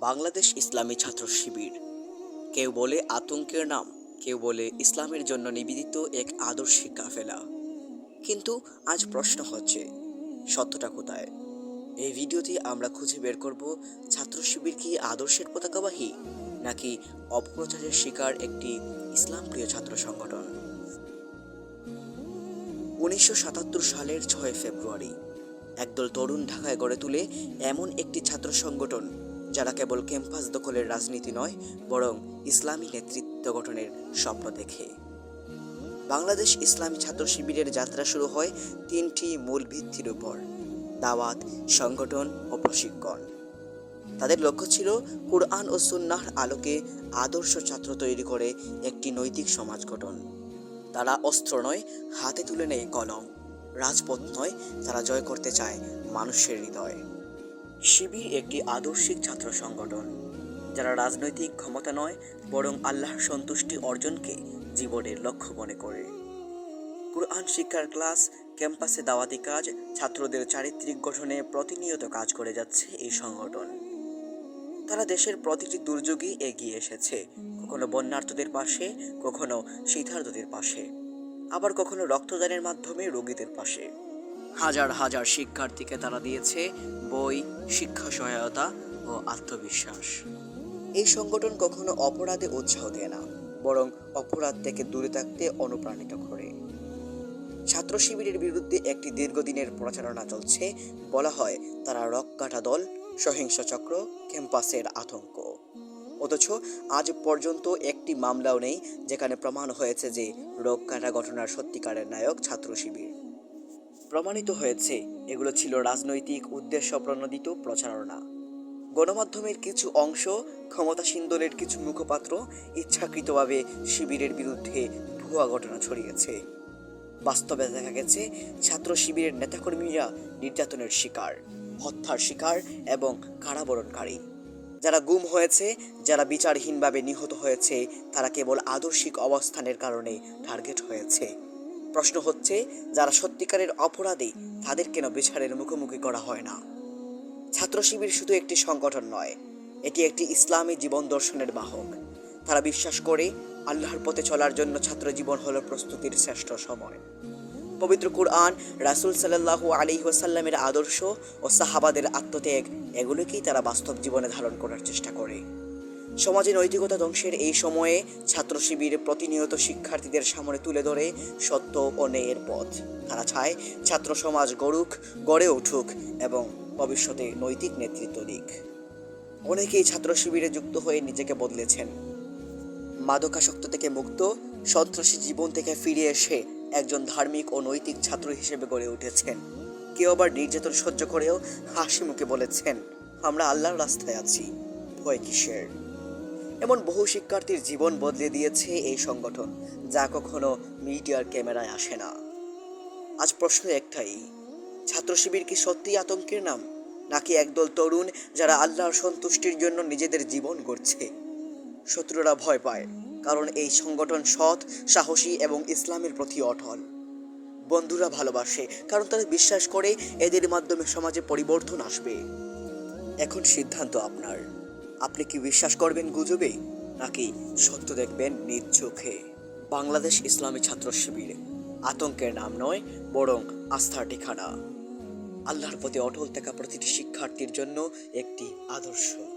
বাংলাদেশ ইসলামী ছাত্র শিবির। কেউ বলে আতঙ্কের নাম, কেউ বলে ইসলামের জন্য নিবেদিত এক আদর্শিক কাফেলা। কিন্তু আজ প্রশ্ন হচ্ছে, সত্যটা কোথায়? এই ভিডিওতে আমরা খুঁজে বের করব, ছাত্র শিবির কি আদর্শের পতাকাবাহী, নাকি অপপ্রচারের শিকার একটি ইসলাম প্রিয় ছাত্র সংগঠন? উনিশশো সাতাত্তর সালের ছয় ফেব্রুয়ারি, একদল তরুণ ঢাকায় গড়ে তুলে এমন একটি ছাত্র সংগঠন যারা কেবল ক্যাম্পাস দখলের রাজনীতি নয়, বরং ইসলামী নেতৃত্ব গঠনের স্বপ্ন দেখে। বাংলাদেশ ইসলামী ছাত্র শিবিরের যাত্রা শুরু হয় তিনটি মূল ভিত্তির উপর, দাওয়াত, সংগঠন ও প্রশিক্ষণ। তাদের লক্ষ্য ছিল কুরআন ও সুন্নাহর আলোকে আদর্শ ছাত্র তৈরি করে একটি নৈতিক সমাজ গঠন। তারা অস্ত্র নয়, হাতে তুলে নেয় কলম। রাজপথ নয়, তারা জয় করতে চায় মানুষের হৃদয়। শিবির একটি আদর্শিক ছাত্র সংগঠন, যারা রাজনৈতিক ক্ষমতা নয়, বরং আল্লাহর সন্তুষ্টি অর্জনকে জীবনের লক্ষ্য মনে করে। কুরআন শিক্ষার ক্লাস, ক্যাম্পাসে দাওয়াতি কাজ, ছাত্রদের চারিত্রিক গঠনে প্রতিনিয়ত কাজ করে যাচ্ছে এই সংগঠন। তারা দেশের প্রতিটি দুর্যোগে এগিয়ে এসেছে, কখনো বন্যার্থদের পাশে, কখনো শীতার্থদের পাশে, আবার কখনো রক্তদানের মাধ্যমে রোগীদের পাশে। হাজার হাজার শিক্ষার্থীকে তারা দিয়েছে বই, শিক্ষা সহায়তা ও আত্মবিশ্বাস। এই সংগঠন কখনো অপরাধে উৎসাহ দেয় না, বরং অপরাধ থেকে দূরে থাকতে অনুপ্রাণিত করে। ছাত্র শিবিরের বিরুদ্ধে একটি দীর্ঘদিনের প্রচারণা চলছে, বলা হয় তারা রক্কাটা দল, সহিংস চক্র, ক্যাম্পাসের আতঙ্ক। অথচ আজ পর্যন্ত একটি মামলাও নেই, যেখানে প্রমাণ হয়েছে যে রক্কাটা ঘটনার সত্যিকারের নায়ক ছাত্র শিবির। প্রমাণিত হয়েছে, এগুলো ছিল রাজনৈতিক উদ্দেশ্য প্রণোদিত প্রচারণা। গণমাধ্যমের কিছু অংশ, ক্ষমতাসীন দলের কিছু মুখপাত্র ইচ্ছাকৃতভাবে শিবিরের বিরুদ্ধে ভুয়া ঘটনা ছড়িয়েছে। বাস্তবে দেখা গেছে, ছাত্র শিবিরের নেতাকর্মীরা নির্যাতনের শিকার, হত্যার শিকার এবং কারাবরণকারী। যারা গুম হয়েছে, যারা বিচারহীনভাবে নিহত হয়েছে, তারা কেবল আদর্শিক অবস্থানের কারণে টার্গেট হয়েছে। প্রশ্ন হচ্ছে, যারা সত্যিকারের অপরাধী, তাদের কেন বিচারের মুখোমুখি করা হয় না? ছাত্র শিবির শুধু একটি সংগঠন নয়, এটি একটি ইসলামী জীবন দর্শনের বাহক। তারা বিশ্বাস করে, আল্লাহর পথে চলার জন্য ছাত্র জীবন হলো প্রস্তুতির শ্রেষ্ঠ সময়। পবিত্র কুরআন, রাসূল সাল্লাল্লাহু আলী ওয়াসাল্লামের আদর্শ ও সাহাবাদের আত্মত্যাগ, এগুলোকেই তারা বাস্তব জীবনে ধারণ করার চেষ্টা করে। সমাজে নৈতিকতা ধ্বংসের এই সময়ে ছাত্র শিবির প্রতিনিয়ত শিক্ষার্থীদের সামনে তুলে ধরে সত্য ও ন্যায়ের পথ। তারা চায় ছাত্র সমাজ গড়ুক, গড়ে উঠুক এবং ভবিষ্যতে নৈতিক নেতৃত্ব দিক। অনেকেই ছাত্র শিবিরে যুক্ত হয়ে নিজেকে বদলেছেন। মাদকাসক্ত থেকে মুক্ত, সন্ত্রাসী জীবন থেকে ফিরে এসে একজন ধার্মিক ও নৈতিক ছাত্র হিসেবে গড়ে উঠেছেন। কেউ আবার নির্যাতন সহ্য করেও হাসি মুখে বলেছেন, আমরা আল্লাহর রাস্তায় আছি। ভয় কিসের? এমন বহু শিক্ষার্থীর জীবন বদলে দিয়েছে এই সংগঠন, যা কখনো মিডিয়ার ক্যামেরায় আসে না। আজ প্রশ্ন একটাই ছাত্র শিবির কি সত্যিই আতঙ্কের নাম, নাকি একদল তরুণ যারা আল্লাহর সন্তুষ্টির জন্য নিজেদের জীবন গড়ছে? শত্রুরা ভয় পায়, কারণ এই সংগঠন সৎ, সাহসী এবং ইসলামের প্রতি অটল। বন্ধুরা ভালোবাসে, কারণ তারা বিশ্বাস করে এদের মাধ্যমে সমাজে পরিবর্তন আসবে। এখন সিদ্ধান্ত আপনার। আপনি কি বিশ্বাস করবেন গুজবে? নাকি সত্য দেখবেন নিজ চোখে? বাংলাদেশ ইসলামী ছাত্র শিবির। আতঙ্কের নাম নয়, বরং আস্থার ঠিকানা। আল্লাহর প্রতি অটল থাকা প্রতিটি শিক্ষার্থীর জন্য একটি আদর্শ।